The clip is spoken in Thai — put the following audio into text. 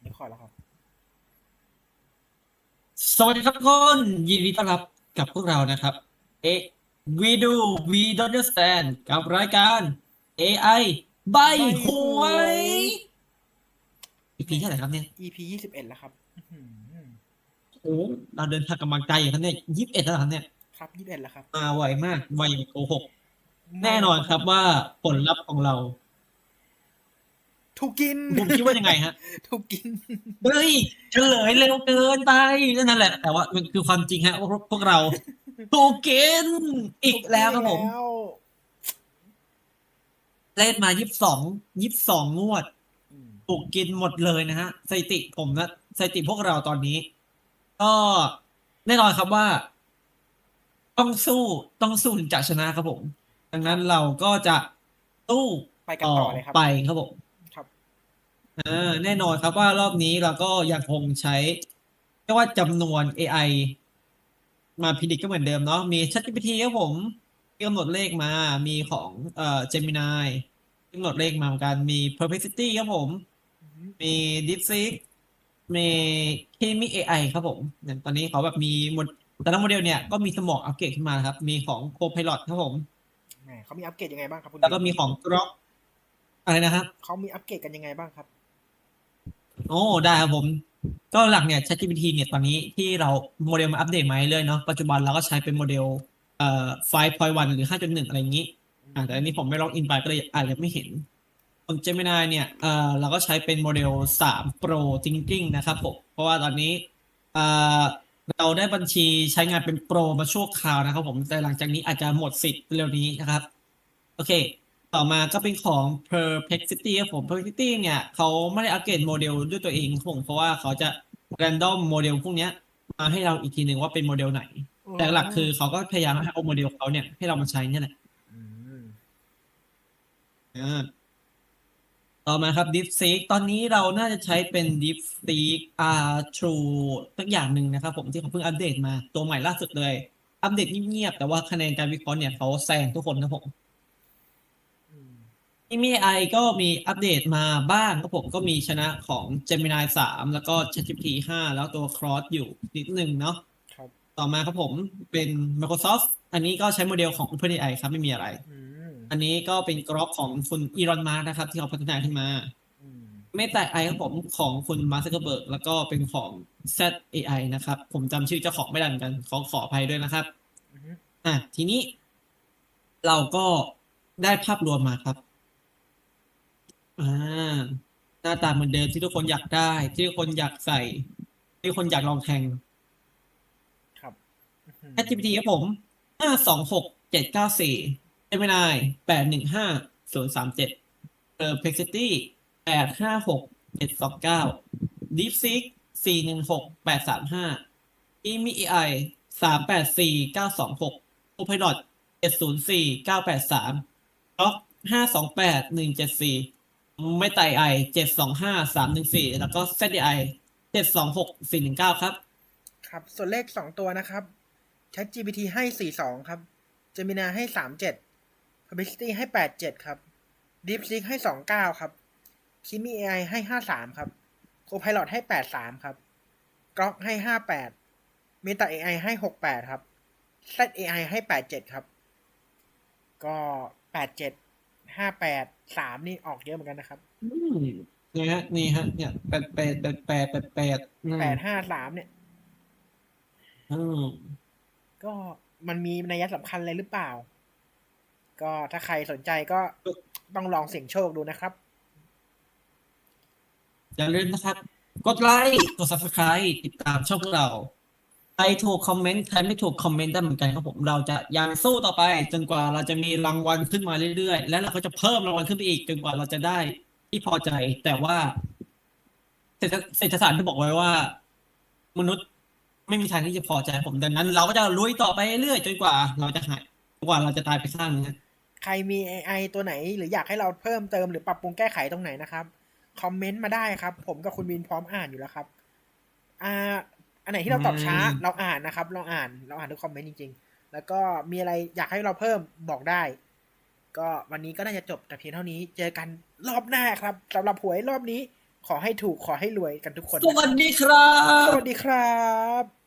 เดี๋ยวขอแล้วครับ สวัสดีครับทุกคนยินดีต้อนรับกับพวกเรานะครับ เอ we do we don't understand กับรายการ AI ใบหวย EP เท่าไหร่ครับเนี่ย EP ยี่สิบเอ็ดแล้วครับอื้อหือโอ้เราเดินทางกำลังใจอย่างนั้นเนี่ยยี่สิบเอ็ดแล้วเหรอครับเนี่ย ครับยี่สิบเอ็ดแล้วครับมาไวมาก ไวอย่างโกหก แน่นอนครับว่าผลลัพธ์ของเรา ถูกกินผมคิดว่ายังไงฮะ ถูกกินเฮ้ยเฉลยเร็วเกินไปนั่นแหละ แต่ว่ามันคือความจริงฮะว่าพวกเรา ถูกกินอีกแล้วครับผมแล้วเล่นมายี่สิบสองยี่สิบสองงวดอืมถูกกินหมดเลยนะฮะสถิติผมนะสถิติพวกเราตอนนี้ ก็แน่นอนครับว่า ต้องสู้ต้องสู้ถึงจะชนะครับผม ดังนั้นเราก็จะสู้ไปกันต่อต่อเลยครับไปครับผม ครับอ่าแน่นอนครับว่ารอบนี้เราก็ยังคงใช้เรียกว่าจำนวน AI มาพิจิตก็เหมือนเดิมเนาะมี ChatGPT ครับผมที่กำหนดเลขมามีของเอ่อ Gemini ที่กำหนดเลขมาเหมือนกันมี Perplexity ครับผมอือหือมี DeepSeek มี Kimi AI ครับผมเนี่ยตอนนี้เขาแบบมีหมดแต่ละโมเดลเนี่ยก็มีสมองอัปเกรดขึ้นมานะครับ มีของ Copilot ครับผม แหมเขามีอัปเกรดยังไงบ้างครับคุณแล้วก็มีของ Grok อะไรนะครับ เขามีอัปเกรดกันยังไงบ้างครับ โอ้ได้ครับผม ก็หลักเนี่ย ChatGPT เนี่ยตอนนี้ที่เราโมเดลมาอัปเดตมาเรื่อยๆเนาะปัจจุบันเราก็ใช้เป็นโมเดลเอ่อ5.1 หรือ 5.1 อะไรอย่างนี้ อ่าแต่อันนี้ผมไม่ล็อกอินไปก็เลยอาจจะไม่เห็นส่วน Gemini เนี่ยเอ่อเราก็ใช้เป็นโมเดล 3 Pro จริงๆนะครับผม เพราะว่าตอนนี้เอ่อเราได้บัญชีใช้งานเป็นโปรมาชั่วคราวนะครับผมแต่หลังจากนี้อาจจะหมดสิทธิ์เร็วนี้นะครับ โอเค ต่อมาก็เป็นของ Perplexity ครับผม Perplexity เนี่ยเขาไม่ได้อัปเกรดโมเดลด้วยตัวเองครับผมเพราะว่าเขาจะ random โมเดลพวกเนี้ยมาให้เราอีกทีหนึ่งว่าเป็นโมเดลไหน แต่หลักคือเขาก็พยายามให้เอาโมเดลเขาเนี่ยให้เรามาใช้เนี่ยแหละมอ่าต่อมาครับ DeepSeek ตอนนี้เราน่าจะใช้เป็น DeepSeek R True สักอย่างหนึ่งนะครับผมที่เขาเพิ่งอัปเดตมาตัวใหม่ล่าสุดเลย อัปเดตเงียบๆแต่ว่าคะแนนการวิเคราะห์เนี่ยเขาแซงทุกคนครับผมอืม ที่มี AI ก็มีอัปเดตมาบ้างครับผมก็มีชนะของ Gemini 3 แล้วก็ ChatGPT 5 แล้วตัว Claude อยู่นิดนึงเนาะครับ ต่อมาครับผมเป็น Microsoft อันนี้ก็ใช้โมเดลของ OpenAI ครับไม่มีอะไร อืมอันนี้ก็เป็นกรอบของคุณอีรอนมาร์นะครับ ที่เขาพัฒนาขึ้นมา อืมไม่แต่ไอครับผมของคุณมาร์คซักเกอร์เบิร์กแล้วก็เป็นของ ZAI นะครับ ผมจำชื่อเจ้าของไม่ได้เหมือนกันขอขออภัยด้วยนะครับ อือหืออะทีนี้ เราก็ได้ภาพรวมมาครับ อ่าหน้าตาเหมือนเดิมที่ทุกคนอยากได้ ที่ทุกคนอยากใส่ ที่ทุกคนอยากลองแข่ง ครับอื้อหือ ChatGPT ครับผมห้าสองหกเจ็ดเก้าสี่ Gemini แปดหนึ่งห้าศูนย์สามเจ็ด Perplexity แปดห้าหกเจ็ดสองเก้า DeepSeek สี่หนึ่งหกแปดสามห้า Kimi AI สามแปดสี่เก้าสองหก Copilot เจ็ดศูนย์สี่เก้าแปดสาม Grok ห้าสองแปดหนึ่งเจ็ดสี่ ไม่ไต่ไอเจ็ดสองห้าสามหนึ่งสี่แล้วก็ ZAI เจ็ดสองหกสี่หนึ่งเก้าครับ ครับ ส่วนเลขสองตัวนะครับ ChatGPT ให้สี่สองครับ Gemini ให้สามเจ็ด Perplexity ให้แปดเจ็ดครับ DeepSeek ให้สองเก้าครับ Kimi AI ให้ห้าสามครับ Copilot ให้แปดสามครับ Grok ให้ห้าแปด Meta AI ให้หกแปดครับ ZAI ให้แปดเจ็ดครับ ก็แปดเจ็ดห้าแปด สามนี่ออกเยอะเหมือนกันนะครับอืมนี่ฮะ นี่ฮะ เนี่ยแปดแปดแปดแปดแปดแปดอืมแปดห้าสามเนี่ยอืมก็มันมีนัยสำคัญอะไรหรือเปล่า ก็ถ้าใครสนใจก็ต้องลองเสี่ยงโชคดูนะครับอย่าลืมนะครับ กดไลค์ กด subscribe ติดตามช่องเรา ใครถูกคอมเมนต์ใครไม่ถูกคอมเมนต์ได้เหมือนกันครับผมเราจะยังสู้ต่อไปจนกว่าเราจะมีรางวัลขึ้นมาเรื่อยๆ และเราก็จะเพิ่มรางวัลขึ้นไปอีกจนกว่าเราจะได้ที่พอใจ แต่ว่าเศรษฐศาสตร์ที่บอกไว้ว่า มนุษย์ไม่มีทางที่จะพอใจผมดังนั้น เราก็จะลุยต่อไปเรื่อยๆจนกว่า เราจะหายจนกว่าเราจะตายไปข้างนึงฮะใครมี AI ตัวไหน หรืออยากให้เราเพิ่มเติมหรือปรับปรุงแก้ไขตรงไหนนะครับคอมเมนต์มาได้ครับ ผมกับคุณวินพร้อมอ่านอยู่แล้วครับ อ่า อันไหนที่เราตอบช้าเราอ่านนะครับ เราอ่านเราอ่านทุกคอมเมนต์จริง ๆ แล้วก็มีอะไรอยากให้เราเพิ่มบอกได้ ก็วันนี้ก็น่าจะจบแต่เพียงเท่านี้ เจอกันรอบหน้าครับสำหรับหวยรอบนี้ ขอให้ถูกขอให้รวยกันทุกคน สวัสดีครับ สวัสดีครับ